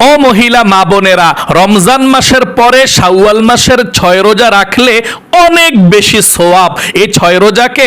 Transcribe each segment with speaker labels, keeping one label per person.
Speaker 1: ও মহিলা মা বোনেরা রমজান মাসের পরে শাওয়াল মাসের ছয় রোজা রাখলে অনেক বেশি সোয়াব। এই ছয় রোজাকে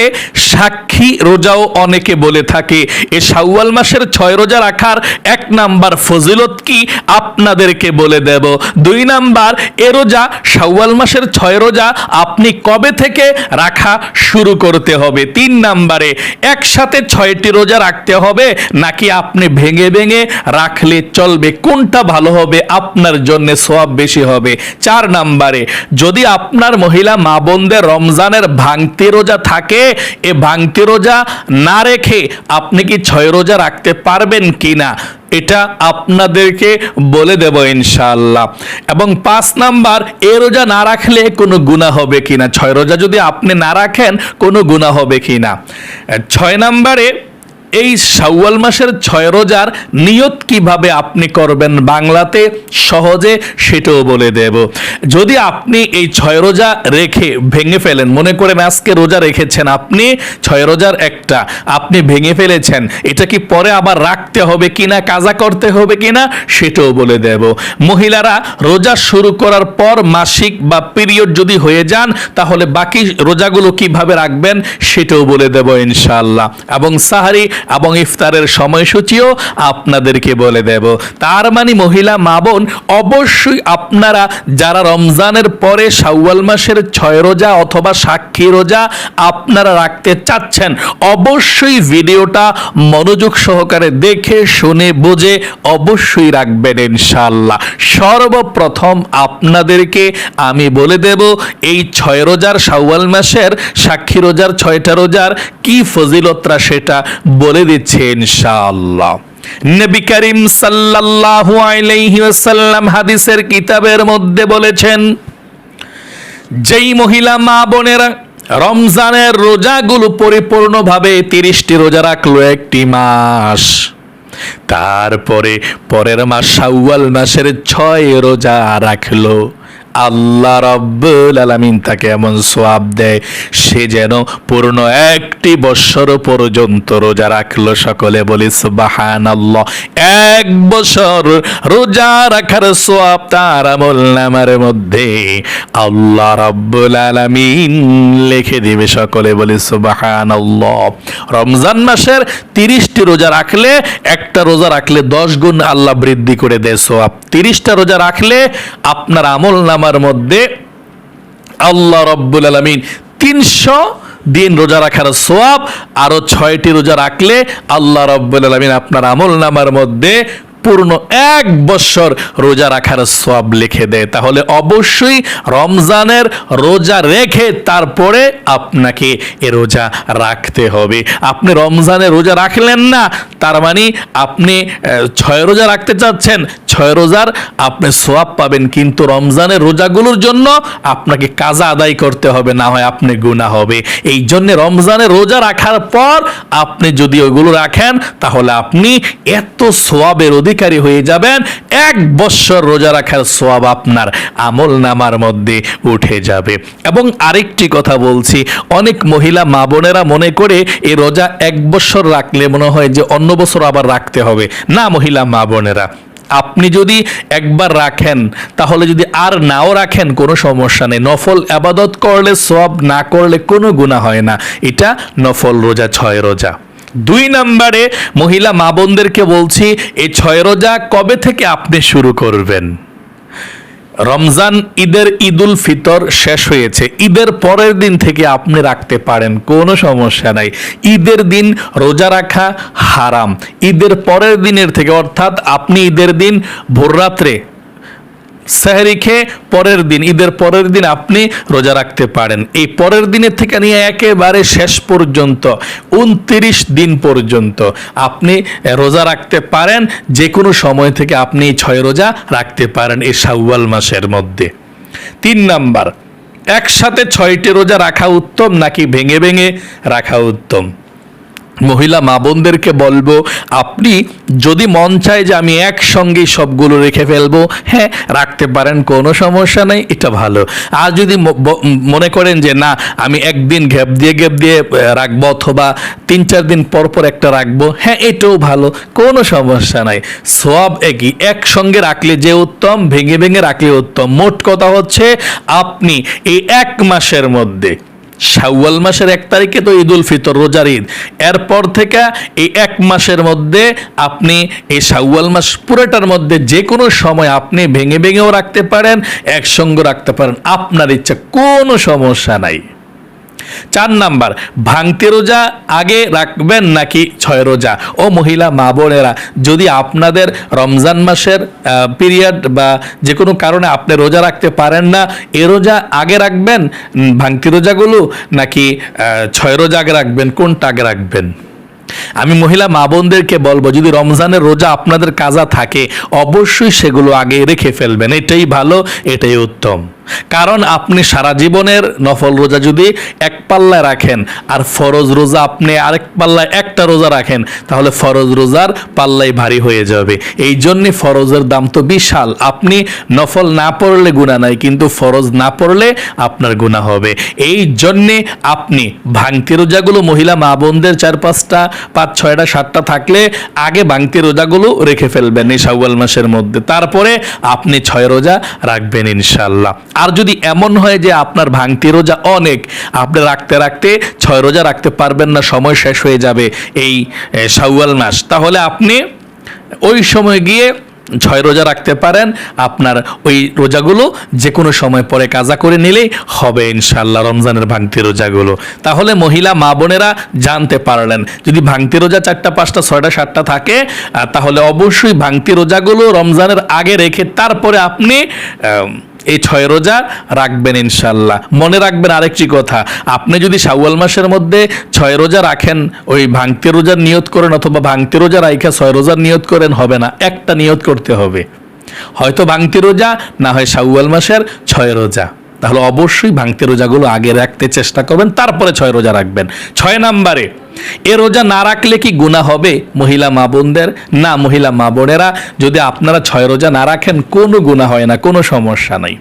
Speaker 1: সাক্ষী রোজাও অনেকে বলে থাকে। এ শাওয়াল মাসের ছয় রোজা রাখার এক নাম্বার ফজিলত কি? আপনাদেরকে বলে দেব। দুই নাম্বার, এ রোজা, শাওয়াল মাসের ছয় রোজা আপনি কবে থেকে রাখা শুরু করতে হবে? তিন নাম্বারে, একসাথে ছয়টি রোজা রাখতে হবে নাকি আপনি ভেঙে ভেঙে রাখলে চলবে? কোনটা ভালো হবে? আপনার জন্য সোয়াব বেশি হবে। চার নাম্বারে, যদি আপনার মহিলা মা বোনদের রমজানের ভাঙতি রোজা থাকে, এ ভাঙতি রোজা না রেখে আপনি কি ছয় রোজা রাখতে পারবেন কি না এটা আপনাদেরকে বলে দেব ইনশাল্লাহ এবং পাঁচ নাম্বার, এ রোজা না রাখলে কোনো গুণা হবে কি না ছয় রোজা যদি আপনি না রাখেন, কোনো গুণা হবে কি না ছয় নাম্বারে এই শাওয়াল মাসের ছয় রোজার নিয়ত কীভাবে আপনি করবেন বাংলাতে সহজে সেটাও বলে দেব। যদি আপনি এই ছয় রোজা রেখে ভেঙে ফেলেন, মনে করেন আজকে রোজা রেখেছেন আপনি, ছয় রোজার একটা আপনি ভেঙে ফেলেছেন, এটা কি পরে আবার রাখতে হবে কিনা, কাজা করতে হবে কিনা, সেটাও বলে দেব। মহিলারা রোজা শুরু করার পর মাসিক বা পিরিয়ড যদি হয়ে যান, তাহলে বাকি রোজাগুলো কীভাবে রাখবেন, সেটাও বলে দেব ইনশাআল্লাহ। এবং সাহারি এবং ইফতারের সময়সূচিও আপনাদেরকে বলে দেব। তার মানে মহিলা মা বোন, অবশ্যই আপনারা যারা রমজানের পরে শাওয়াল মাসের ছয় রোজা অথবা সাক্ষী রোজা আপনারা রাখতে চাচ্ছেন, অবশ্যই ভিডিওটা মনোযোগ সহকারে দেখে, শুনে, বুঝে অবশ্যই রাখবেন ইনশাআল্লাহ। সর্বপ্রথম আপনাদেরকে আমি বলে দেব, এই ছয় রোজার শাওয়াল মাসের সাক্ষী রোজার ছয়টা রোজার কি ফজিলতরা সেটা বলে দিচ্ছে, ইনশাআল্লাহ। নবী করিম সাল্লাল্লাহু আলাইহি ওয়াসাল্লাম হাদিসের কিতাবের মধ্যে বলেছেন, যেই মহিলা মা বোনেরা রমজানের রোজাগুলো পরিপূর্ণভাবে তিরিশটি রোজা রাখল একটি মাস, তারপরে পরের মাস শাওয়াল মাসের ছয় রোজা রাখল। আল্লাহ রব্বুল আলামিন তাকে এমন সোয়াব দেয়, সে যেন পূর্ণ একটি বৎসর পর্যন্ত রোজা রাখল সকলে বলি সুবাহান এক বছর রোজা রাখার সোয়াব তার আমল নামার মধ্যে আল্লাহ রব্বুল আলামিন লিখে দিবে সকলে বলি সুবাহান রমজান মাসের তিরিশটি রোজা রাখলে একটা রোজা রাখলে দশ গুণ আল্লাহ বৃদ্ধি করে দেয় সোয়াব তিরিশটা রোজা রাখলে আপনার আমল নামার মধ্যে আল্লাহ রব্বুল আলমিন তিনশো দিন রোজা রাখার সোয়াব আরও ছয়টি রোজা রাখলে আল্লাহ রব্বুল আলমিন আপনার আমল নামার মধ্যে পূর্ণ এক বছর রোজা রাখার সব লিখে দেয়। তাহলে অবশ্যই রমজানের রোজা রেখে তারপরে আপনাকে এ রোজা রাখতে হবে। আপনি রমজানের রোজা রাখলেন না, তার মানে আপনি ছয় রোজা রাখতে চাচ্ছেন, ছয় রোজার আপনি সোয়াব পাবেন। কিন্তু রমজানের রোজাগুলোর জন্য আপনাকে কাজা আদায় করতে হবে, না হয় আপনি গুণা হবে। এই জন্য রমজানের রোজা রাখার পর আপনি যদি ওইগুলো রাখেন, তাহলে আপনি এত সোয়াবের অধিকারী হয়ে যাবেন। এক বৎসর রোজা রাখার সোয়াব আপনার আমল নামার মধ্যে উঠে যাবে। এবং আরেকটি কথা বলছি, অনেক মহিলা মা বোনেরা মনে করে এই রোজা এক বৎসর রাখলে মনে হয় যে অন্য বছর আবার রাখতে হবে। না, মহিলা মা বোনেরা, আপনি যদি একবার রাখেন, তাহলে যদি আর নাও রাখেন, কোনো সমস্যা নেই। নফল আবাদত করলে সব না করলে কোনো গুণা হয় না। এটা নফল রোজা, ছয় রোজা। দুই নম্বরে মহিলা মা বোনদেরকে বলছি এই ছয় রোজা কবে থেকে আপনি শুরু করবেন? রমজান ঈদের ঈদুল ফিতর শেষ হয়েছে। ঈদের পরের দিন থেকে আপনি রাখতে পারেন, কোনো সমস্যা নাই। ঈদের দিন রোজা রাখা হারাম। ঈদের পরের দিনের থেকে, অর্থাৎ আপনি ঈদের দিন ভোররাত্রে সেহরি খেয়ে পরের দিন, ঈদের পরের দিন আপনি রোজা রাখতে পারেন। এই পরের দিনের থেকে নিয়ে একেবারে শেষ পর্যন্ত, উনত্রিশ দিন পর্যন্ত আপনি রোজা রাখতে পারেন। যে কোনো সময় থেকে আপনি ছয় রোজা রাখতে পারেন এই শাওয়াল মাসের মধ্যে। তিন নাম্বার, একসাথে ছয়টি রোজা রাখা উত্তম নাকি ভেঙে ভেঙে রাখা উত্তম? মহিলা মা বোনদেরকে বলব, আপনি যদি মন চায় যে আমি একসঙ্গেই সবগুলো রেখে ফেলব হ্যাঁ রাখতে পারেন, কোনো সমস্যা নেই, এটা ভালো। আর যদি মনে করেন যে, না, আমি একদিন গ্যাপ দিয়ে গ্যাপ দিয়ে রাখব অথবা তিন চার দিন পর পর একটা রাখব হ্যাঁ এটাও ভালো, কোনো সমস্যা নাই। সব একই, একসঙ্গে রাখলে যে উত্তম, ভেঙে ভেঙে রাখলে উত্তম। মোট কথা হচ্ছে, আপনি এই এক মাসের মধ্যে শাওয়াল মাসের এক তারিখে তো ঈদ উল ফিতর রোজার ঈদ। এরপর থেকে এই এক মাসের মধ্যে আপনি এই শাওয়াল মাস পুরোটার মধ্যে যে কোনো সময় আপনি ভেঙে ভেঙেও রাখতে পারেন একসঙ্গে রাখতে পারেন। আপনার ইচ্ছা কোনো সমস্যা নাই। চার নাম্বার, ভাঙতে রোজা আগে রাখবেন নাকি ছয় রোজা? ও মহিলা, মা বোনেরা, যদি আপনাদের রমজান মাসের পিরিয়ড বা যে কোনো কারণে আপনি রোজা রাখতে পারেন না, এ রোজা আগে রাখবেন ভাঙতি রোজাগুলো নাকি ছয় রোজা আগে রাখবেন, কোনটা আগে রাখবেন? আমি মহিলা, মা বোনদেরকে বলব, যদি রমজানের রোজা আপনাদের কাজা থাকে, অবশ্যই সেগুলো আগে রেখে ফেলবেন, এটাই ভালো, এটাই উত্তম। কারণ আপনি সারা জীবনের নফল রোজা যদি এক পাল্লায় রাখেন আর ফরজ রোজা আপনি আরেক পাল্লায় একটা রোজা রাখেন, তাহলে ফরজ রোজার পাল্লাই ভারী হয়ে যাবে। এই জন্যে ফরজের দাম তো বিশাল। আপনি নফল না পড়লে গুণা নাই, কিন্তু ফরজ না পড়লে আপনার গুণা হবে। এই জন্যে আপনি ভাঙতি রোজাগুলো মহিলা মা বোনদের চার পাঁচটা, পাঁচ ছয়টা, সাতটা থাকলে আগে ভাঙতি রোজাগুলো রেখে ফেলবেন এই শাওয়াল মাসের মধ্যে। তারপরে আপনি ছয় রোজা রাখবেন ইনশাল্লাহ আর যদি এমন হয় যে আপনার ভাঙতি রোজা অনেক, আপনি রাখতে রাখতে ছয় রোজা রাখতে পারবেন না, সময় শেষ হয়ে যাবে এই শাওয়াল মাস। তাহলে আপনি ওই সময় গিয়ে ছয় রোজা রাখতে পারেন, আপনার ওই রোজাগুলো যে কোনো সময় পরে কাজা করে নিলেই হবে ইনশাল্লাহ রমজানের ভাঙতি রোজাগুলো। তাহলে মহিলা, মা বোনেরা জানতে পারলেন, যদি ভাঙতি রোজা চারটা, পাঁচটা, ছয়টা, সাতটা থাকে তাহলে অবশ্যই ভাঙতি রোজাগুলো রমজানের আগে রেখে তারপরে আপনি এই ছয় রোজা রাখবেন ইনশাল্লাহ মনে রাখবেন আরেকটি কথা, আপনি যদি শাওয়াল মাসের মধ্যে ছয় রোজা রাখেন, ওই ভাঙতে রোজার নিয়ত করেন অথবা ভাঙতে রোজা রাইখা ছয় রোজার নিয়ত করেন, হবে না। একটা নিয়ত করতে হবে। হয়তো ভাঙতি রোজা, না হয় শাওয়াল মাসের ছয় রোজা। তাহলে অবশ্যই ভাঙতে রোজাগুলো আগে রাখতে চেষ্টা করবেন, তারপরে ছয় রোজা রাখবেন। ছয় নাম্বারে এ রোজা না রাখলে কি গুণা হবে? মহিলা মা বোনদের? না, মহিলা মা বোনেরা, যদি আপনারা ছয় রোজা না রাখেন, কোনো গুণা হয় না, কোনো সমস্যা নাই।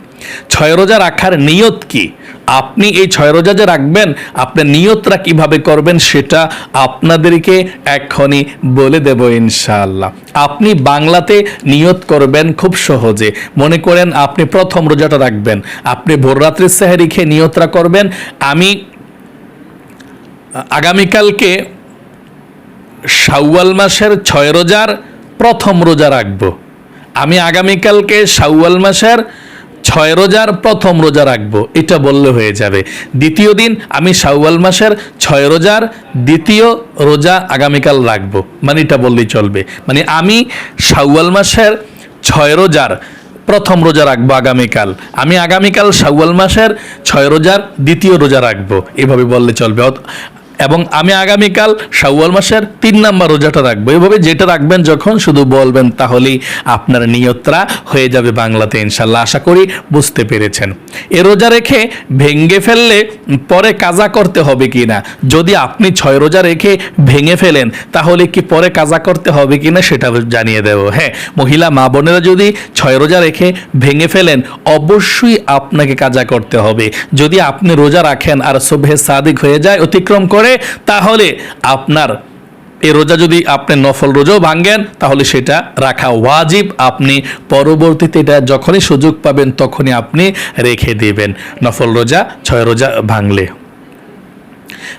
Speaker 1: ছয় রোজা রাখার নিয়ত কি? আপনি এই ছয় রোজা যে রাখবেন, আপনার নিয়তরা কীভাবে করবেন সেটা আপনাদেরকে এক্ষণি বলে দেব ইনশাআল্লাহ। আপনি বাংলাতে নিয়ত করবেন খুব সহজে। মনে করেন আপনি প্রথম রোজাটা রাখবেন, আপনি ভোররাত্রির সেহারি খেয়ে নিয়তরা করবেন। আমি আগামীকালকে শাওয়াল মাসের ছয় রোজার প্রথম রোজা রাখব। আমি আগামীকালকে শাওয়াল মাসের ছয় রোজার প্রথম রোজা রাখব। এটা বললে হয়ে যাবে। দ্বিতীয় দিন আমি শাওয়াল মাসের ছয় রোজার দ্বিতীয় রোজা আগামীকাল রাখব। মানে এটা বললেই চলবে। মানে আমি শাওয়াল মাসের ছয় রোজার প্রথম রোজা রাখব আগামীকাল। আমি আগামীকাল শাওয়াল মাসের ছয় রোজার দ্বিতীয় রোজা রাখব। এভাবে বললে চলবে। এবং আমি আগামীকাল শাওয়াল মাসের তিন নাম্বার রোজাটা রাখব। এভাবে যেটা রাখবেন যখন শুধু বলবেন, তাহলেই আপনার নিয়তরা হয়ে যাবে বাংলাতে ইনশাল্লাহ। আশা করি বুঝতে পেরেছেন। এ রোজা রেখে ভেঙ্গে ফেললে পরে কাজা করতে হবে কি না? যদি আপনি ছয় রোজা রেখে ভেঙে ফেলেন, তাহলে কি পরে কাজা করতে হবে কি না সেটা জানিয়ে দেব। হ্যাঁ মহিলা, মা বোনেরা যদি ছয় রোজা রেখে ভেঙে ফেলেন, অবশ্যই আপনাকে কাজা করতে হবে। যদি আপনি রোজা রাখেন আর সভ্যে সাদিক হয়ে যায়, অতিক্রম করে তাহলে আপনার এই রোজা যদি আপনি নফল রোজাও ভাঙ্গেন তাহলে সেটা রাখা ওয়াজিব। আপনি পরবর্তীতে এটা যখনই সুযোগ পাবেন, তখনই আপনি রেখে দিবেন। নফল রোজা, ছয় রোজা ভাঙলে।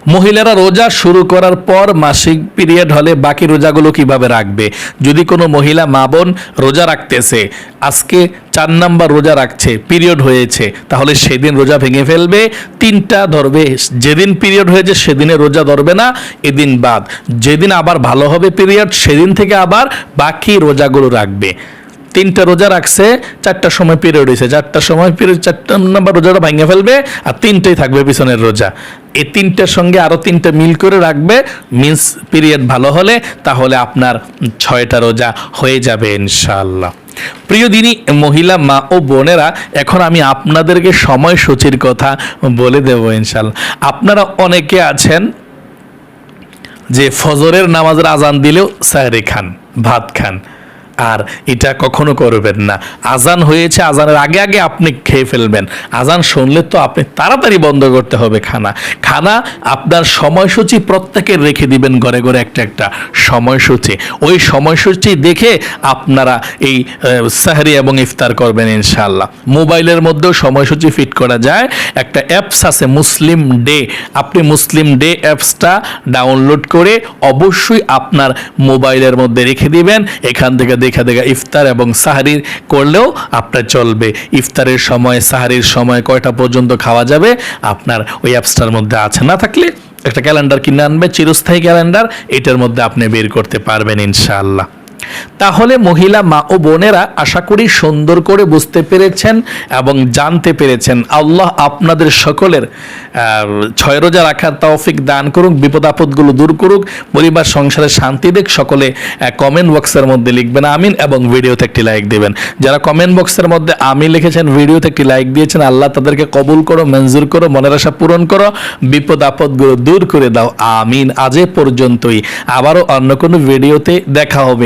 Speaker 1: মহিলারা রোজা শুরু করার পর মাসিক পিরিয়ড হলে বাকি রোজাগুলো কীভাবে রাখবে? যদি কোনো মহিলা মা বোন রোজা রাখতেছে, আজকে চার নাম্বার রোজা রাখছে, পিরিয়ড হয়েছে, তাহলে সেদিন রোজা ভেঙে ফেলবে, তিনটা ধরবে, যেদিন পিরিয়ড হয়েছে সেদিনে রোজা ধরবে না, এদিন বাদ। যেদিন আবার ভালো হবে পিরিয়ড, সেদিন থেকে আবার বাকি রোজাগুলো রাখবে। তিনটা রোজা রাখছে চারটার সময় পিরিয়ড হয়েছে চারটার সময় পিরিয়ড, চারটা নাম্বার রোজাটা ভেঙে ফেলবে, আর তিনটেই থাকবে পিছনের রোজা। এই তিনটার সঙ্গে আরও তিনটা মিল করে রাখবে। মিন্স পিরিয়ড ভালো হলে তাহলে আপনার ছয়টা রোজা হয়ে যাবে ইনশাআল্লাহ। প্রিয় দিনী, মহিলা, মা ও বোনেরা, এখন আমি আপনাদেরকে সময়সূচির কথা বলে দেবো ইনশাল্লাহ আপনারা অনেকে আছেন যে ফজরের নামাজের আজান দিলেও সাহরি খান, ভাত খান। আর এটা কখনো করবেন না। আজান হয়েছে, আজানের আগে আগে আপনি খেয়ে ফেলবেন। আজান শুনলে তো আপনি তাড়াতাড়ি বন্ধ করতে হবে খানা। খানা আপনার সময়সূচি প্রত্যেকের রেখে দিবেন ঘরে ঘরে একটা একটা সময়সূচি। ওই সময়সূচি দেখে আপনারা এই সাহরি এবং ইফতার করবেন ইনশাল্লাহ মোবাইলের মধ্যেও সময়সূচি ফিট করা যায়। একটা অ্যাপস আছে মুসলিম ডে। আপনি মুসলিম ডে অ্যাপসটা ডাউনলোড করে অবশ্যই আপনার মোবাইলের মধ্যে রেখে দিবেন। এখান থেকে দেখা দেখা ইফতার এবং সাহারির করলেও আপনার চলবে। ইফতারের সময়, সাহারির সময় কয়টা পর্যন্ত খাওয়া যাবে? আপনার ওই অ্যাপসটার মধ্যে আছে। না থাকলে একটা ক্যালেন্ডার কিনে আনবে, চিরস্থায়ী ক্যালেন্ডার এটার মধ্যে আপনি বের করতে পারবেন ইনশাআল্লাহ। তাহলে মহিলা মা ও বোনেরা আশা করি সুন্দর করে বুঝতে পেরেছেন এবং জানতে পেরেছেন। আল্লাহ আপনাদের সকলের ছয় রোজা রাখার তৌফিক দান করুক, বিপদ আপদগুলো দূর করুক, পরিবার, সংসারে শান্তি দেখ সকলে কমেন্ট বক্সের মধ্যে লিখবেন, আমিন, এবং ভিডিওতে একটি লাইক দেবেন। যারা কমেন্ট বক্সের মধ্যে আমি লিখেছেন, ভিডিওতে একটি লাইক দিয়েছেন, আল্লাহ তাদেরকে কবুল করো, মঞ্জুর করো, মনের আশা পূরণ করো, বিপদ আপদগুলো দূর করে দাও, আমিন। আজ পর্যন্তই। আবারও অন্য কোনো ভিডিওতে দেখা হবে